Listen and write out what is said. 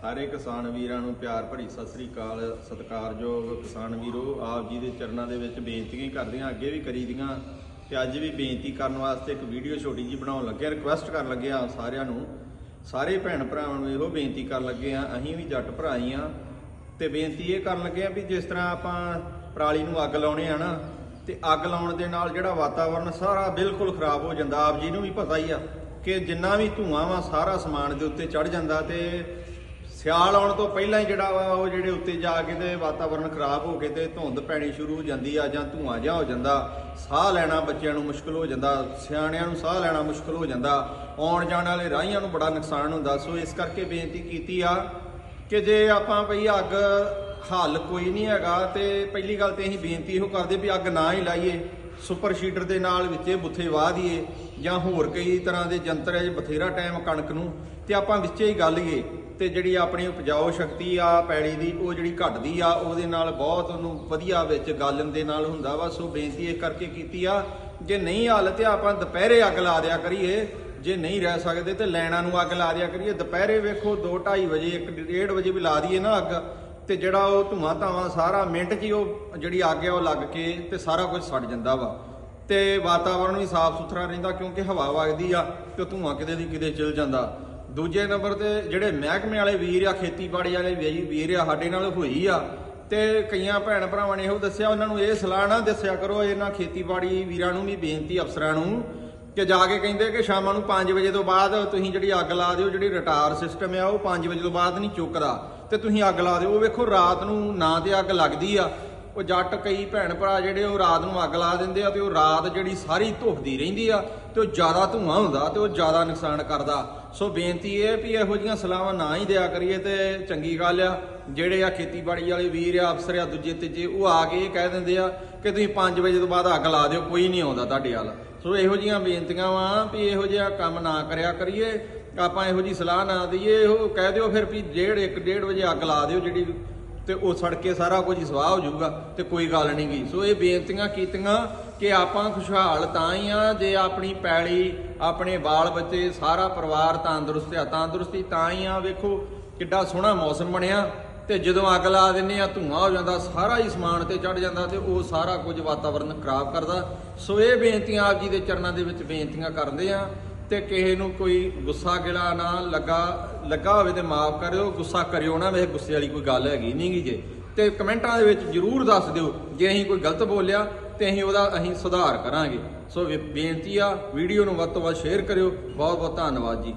ਸਾਰੇ ਕਿਸਾਨ ਵੀਰਾਂ ਨੂੰ ਪਿਆਰ ਭਰੀ ਸਤਿ ਸ੍ਰੀ ਅਕਾਲ, ਸਤਿਕਾਰਯੋਗ ਕਿਸਾਨ ਵੀਰੋ, ਆਪ ਜੀ ਦੇ ਚਰਨਾਂ ਦੇ ਵਿੱਚ ਬੇਨਤੀਆਂ ਕਰਦੇ ਹਾਂ, ਅੱਗੇ ਵੀ ਕਰੀਦੀਆਂ ਤੇ ਅੱਜ ਵੀ ਬੇਨਤੀ ਕਰਨ ਵਾਸਤੇ ਇੱਕ ਵੀਡੀਓ ਛੋਟੀ ਜੀ ਬਣਾਉਣ ਲੱਗੇ ਰਿਕੁਐਸਟ ਕਰਨ ਲੱਗੇ ਆ ਸਾਰਿਆਂ ਨੂੰ। ਸਾਰੇ ਭੈਣ ਭਰਾਵਾਂ ਨੂੰ ਇਹੋ ਬੇਨਤੀ ਕਰਨ ਲੱਗੇ ਆ ਅਸੀਂ ਵੀ ਜੱਟ ਭਰਾ ਹੀ ਆ ਤੇ ਬੇਨਤੀ ਇਹ ਕਰਨ ਲੱਗੇ ਆ ਵੀ ਜਿਸ ਤਰ੍ਹਾਂ ਆਪਾਂ ਪਰਾਲੀ ਨੂੰ ਅੱਗ ਲਾਉਣੇ ਆ ਨਾ, ਤੇ ਅੱਗ ਲਾਉਣ ਦੇ ਨਾਲ ਜਿਹੜਾ ਵਾਤਾਵਰਨ ਸਾਰਾ ਬਿਲਕੁਲ ਖਰਾਬ ਹੋ ਜਾਂਦਾ, ਆਪ ਜੀ ਨੂੰ ਵੀ ਪਤਾ ਹੀ ਆ ਕਿ ਜਿੰਨਾ ਵੀ ਧੂਆਂ ਵਾ, ਸਾਰਾ ਸਮਾਨ ਦੇ ਉੱਤੇ ਚੜ ਜਾਂਦਾ ਤੇ ਸਿਆਲ ਆਉਣ ਤੋਂ ਪਹਿਲਾਂ ਹੀ ਜਿਹੜਾ ਵਾ ਉਹ ਜਿਹੜੇ ਉੱਤੇ ਜਾ ਕੇ ਤੇ ਵਾਤਾਵਰਨ ਖਰਾਬ ਹੋ ਕੇ ਤੇ ਧੁੰਦ ਪੈਣੀ ਸ਼ੁਰੂ ਹੋ ਜਾਂਦੀ ਆ ਜਾਂ ਧੂਆਂ ਜਿਹਾ ਹੋ ਜਾਂਦਾ, ਸਾਹ ਲੈਣਾ ਬੱਚਿਆਂ ਨੂੰ ਮੁਸ਼ਕਲ ਹੋ ਜਾਂਦਾ, ਸਿਆਣਿਆਂ ਨੂੰ ਸਾਹ ਲੈਣਾ ਮੁਸ਼ਕਲ ਹੋ ਜਾਂਦਾ, ਆਉਣ ਜਾਣ ਵਾਲੇ ਰਾਹੀਆਂ ਨੂੰ ਬੜਾ ਨੁਕਸਾਨ ਹੁੰਦਾ। ਸੋ ਇਸ ਕਰਕੇ ਬੇਨਤੀ ਕੀਤੀ ਆ ਕਿ ਜੇ ਆਪਾਂ ਭਈ ਅੱਗ ਹੱਲ ਕੋਈ ਨਹੀਂ ਹੈਗਾ ਤੇ ਪਹਿਲੀ ਗੱਲ ਤੇ ਅਸੀਂ ਬੇਨਤੀ ਇਹੋ ਕਰਦੇ ਵੀ ਅੱਗ ਨਾ ਹੀ ਲਾਈਏ, ਸੁਪਰ ਸ਼ੀਡਰ ਦੇ ਨਾਲ ਵਿੱਚੇ ਬੁੱਥੇ ਵਾਹ ਦਈਏ ਜਾਂ ਹੋਰ ਕਈ ਤਰ੍ਹਾਂ ਦੇ ਯੰਤਰ ਹੈ ਬਥੇਰਾ ਟਾਈਮ ਕਣਕ ਨੂੰ। ਤੇ ਆਪਾਂ ਵਿੱਚੇ ਹੀ ਗੱਲੀਏ ਤੇ ਜਿਹੜੀ ਆਪਣੀ ਉਪਜਾਊ ਸ਼ਕਤੀ ਆ ਪੈੜੀ ਦੀ, ਉਹ ਜਿਹੜੀ ਘਟਦੀ ਆ, ਉਹਦੇ ਨਾਲ ਬਹੁਤ ਉਹਨੂੰ ਵਧੀਆ ਵਿੱਚ ਗਾਲਣ ਦੇ ਨਾਲ ਹੁੰਦਾ ਵਾ, ਸੋ ਬੇਨਤੀ ਇਹ ਕਰਕੇ ਕੀਤੀ ਆ। ਜੇ ਨਹੀਂ ਹੱਲ ਤੇ ਆਪਾਂ ਦੁਪਹਿਰੇ ਅੱਗ ਲਾ ਦਿਆ ਕਰੀਏ, ਜੇ ਨਹੀਂ ਰਹਿ ਸਕਦੇ ਤੇ ਲੈਣਾ ਨੂੰ ਅੱਗ ਲਾ ਦਿਆ ਕਰੀਏ। ਦੁਪਹਿਰੇ ਵੇਖੋ 2:30 ਵਜੇ 1:30 ਵਜੇ ਵੀ ਲਾ ਦਈਏ ਨਾ ਅੱਗ। ਤੇ ਜਿਹੜਾ ਉਹ ਧੂਆਂ ਧਾਵਾਂ ਸਾਰਾ ਮਿੰਟ 'ਚ ਹੀ ਉਹ ਜਿਹੜੀ ਅੱਗ ਹੈ ਉਹ ਲੱਗ ਕੇ ਤੇ ਸਾਰਾ ਕੁਝ ਸੜ ਜਾਂਦਾ ਵਾ। ਤੇ ਵਾਤਾਵਰਣ ਵੀ ਸਾਫ਼ ਸੁਥਰਾ ਰਹਿੰਦਾ ਕਿਉਂਕਿ ਹਵਾ ਵਗਦੀ ਆ ਤੇ ਧੂਆਂ ਕਿਤੇ ਦੀ ਕਿਤੇ ਚਲ ਜਾਂਦਾ। ਦੂਜੇ ਨੰਬਰ ਤੇ ਜਿਹੜੇ ਮਹਿਕਮੇ ਵਾਲੇ ਵੀਰ ਆ, ਖੇਤੀਬਾੜੀ ਵਾਲੇ ਵੀਰ ਆ, ਸਾਡੇ ਨਾਲ ਹੋਈ ਆ ਤੇ ਕਈਆਂ ਭੈਣ ਭਰਾਵਾਂ ਨੇ ਇਹੋ ਦੱਸਿਆ, ਉਹਨਾਂ ਨੂੰ ਇਹ ਸਲਾਹ ਨਾ ਦੱਸਿਆ ਕਰੋ, ਇਹਨਾਂ ਖੇਤੀਬਾੜੀ ਵੀਰਾਂ ਨੂੰ ਵੀ ਬੇਨਤੀ ਅਫਸਰਾਂ ਨੂੰ ਕਿ ਜਾ ਕੇ ਕਹਿੰਦੇ ਕਿ ਸ਼ਾਮਾਂ ਨੂੰ 5 ਵਜੇ ਤੋਂ ਬਾਅਦ ਤੁਸੀਂ ਜਿਹੜੀ ਅੱਗ ਲਾ ਦਿਓ, ਜਿਹੜੀ ਰਟਾਰ ਸਿਸਟਮ ਆ, ਉਹ 5 ਵਜੇ ਤੋਂ ਬਾਅਦ ਨਹੀਂ ਚੁੱਕਦਾ। ਤੇ ਤੁਸੀਂ ਅੱਗ ਲਾ ਦਿਓ। ਉਹ ਵੇਖੋ, ਰਾਤ ਨੂੰ ਨਾ ਤੇ ਅੱਗ ਲੱਗਦੀ ਆ। ਉਹ ਜੱਟ ਕਈ ਭੈਣ ਭਰਾ ਜਿਹੜੇ ਉਹ ਰਾਤ ਨੂੰ ਅੱਗ ਲਾ ਦਿੰਦੇ ਆ ਤੇ ਉਹ ਰਾਤ ਜਿਹੜੀ ਸਾਰੀ ਧੁਖਦੀ ਰਹਿੰਦੀ ਆ ਤੇ ਉਹ ਜ਼ਿਆਦਾ ਧੂਆਂ ਹੁੰਦਾ ਤੇ ਉਹ ਜ਼ਿਆਦਾ ਨੁਕਸਾਨ ਕਰਦਾ। ਸੋ ਬੇਨਤੀ ਇਹ ਵੀ ਇਹੋ ਜੀਆਂ ਸਲਾਹਾਂ ਨਾ ਹੀ ਦਿਆ ਕਰੀਏ ਤੇ ਚੰਗੀ ਗੱਲ ਆ। ਜਿਹੜੇ ਆ ਖੇਤੀਬਾੜੀ ਵਾਲੇ ਵੀਰ ਆ, ਅਫਸਰ ਆ, ਦੂਜੇ ਤੀਜੇ, ਉਹ ਆ ਕੇ ਇਹ ਕਹਿ ਦਿੰਦੇ ਆ ਕਿ ਤੁਸੀਂ 5 ਵਜੇ ਤੋਂ ਬਾਅਦ ਅੱਗ ਲਾ ਦਿਓ, ਕੋਈ ਨਹੀਂ ਆਉਂਦਾ ਤੁਹਾਡੇ ਵੱਲ। ਸੋ ਇਹੋ ਜੀਆਂ ਬੇਨਤੀਆਂ ਵਾ ਵੀ ਇਹੋ ਜਿਹਾ ਕੰਮ ਨਾ ਕਰਿਆ ਕਰੀਏ। ਆਪਾਂ ਇਹੋ ਜੀ ਸਲਾਹ ਨਾ ਦਈਏ, ਇਹੋ ਕਹਿ ਦਿਓ ਫਿਰ ਵੀ ਡੇਢ 1 ਡੇਢ ਵਜੇ ਅੱਗ ਲਾ ਦਿਓ ਜਿਹੜੀ, ਤੇ ਉਹ ਸੜ ਕੇ ਸਾਰਾ ਕੁਝ ਸਵਾਹ ਹੋ ਜਾਊਗਾ, ਤੇ ਕੋਈ ਗੱਲ ਨਹੀਂ ਗਈ ਸੋ ਇਹ ਬੇਨਤੀਆਂ ਕੀਤੀਆਂ ਕਿ ਆਪਾਂ ਖੁਸ਼ਹਾਲ ਤਾਂ ਹੀ ਆ, ਜੇ ਆਪਣੀ ਪੈਲੀ, ਆਪਣੇ ਬਾਲ ਬੱਚੇ, ਸਾਰਾ ਪਰਿਵਾਰ ਤੰਦਰੁਸਤ ਆ, ਤੰਦਰੁਸਤੀ ਤਾਂ ਹੀ ਆ, ਵੇਖੋ ਕਿੱਡਾ ਸੋਹਣਾ ਮੌਸਮ ਬਣਿਆ, ਤੇ ਜਦੋਂ ਅੱਗ ਲਾ ਦਿੰਨੇ ਆ, ਧੂਆਂ ਹੋ ਜਾਂਦਾ, ਸਾਰਾ ਹੀ ਸਮਾਨ ਤੇ ਚੜ ਜਾਂਦਾ, ਤੇ ਉਹ ਸਾਰਾ ਕੁਝ ਵਾਤਾਵਰਨ ਖਰਾਬ ਕਰਦਾ। ਸੋ ਇਹ ਬੇਨਤੀਆਂ ਆਪ ਜੀ ਦੇ ਚਰਨਾਂ ਦੇ ਵਿੱਚ ਬੇਨਤੀਆਂ ਕਰਦੇ ਆ ਤੇ ਕਿਸੇ ਨੂੰ ਕੋਈ ਗੁੱਸਾ ਗਿਲਾ ਨਾ ਲੱਗਾ ਲੱਗਾ ਹੋਵੇ ਤੇ ਮਾਫ ਕਰਿਓ, ਗੁੱਸਾ ਕਰਿਓ ਨਾ ਵੇ, ਗੁੱਸੇ ਵਾਲੀ ਕੋਈ ਗੱਲ ਹੈਗੀ ਨਹੀਂ ਗੀ ਜੇ। ਤੇ ਕਮੈਂਟਾਂ ਦੇ ਵਿੱਚ ਜਰੂਰ ਦੱਸ ਦਿਓ, ਜੇ ਅਸੀਂ ਕੋਈ ਗਲਤ ਬੋਲਿਆ ਤੇ ਅਸੀਂ ਉਹਦਾ, ਅਸੀਂ ਸੁਧਾਰ ਕਰਾਂਗੇ। ਸੋ ਬੇਨਤੀ ਆ, ਵੀਡੀਓ ਨੂੰ ਵੱਧ ਤੋਂ ਵੱਧ ਸ਼ੇਅਰ ਕਰਿਓ। ਬਹੁਤ ਬਹੁਤ ਧੰਨਵਾਦ ਜੀ।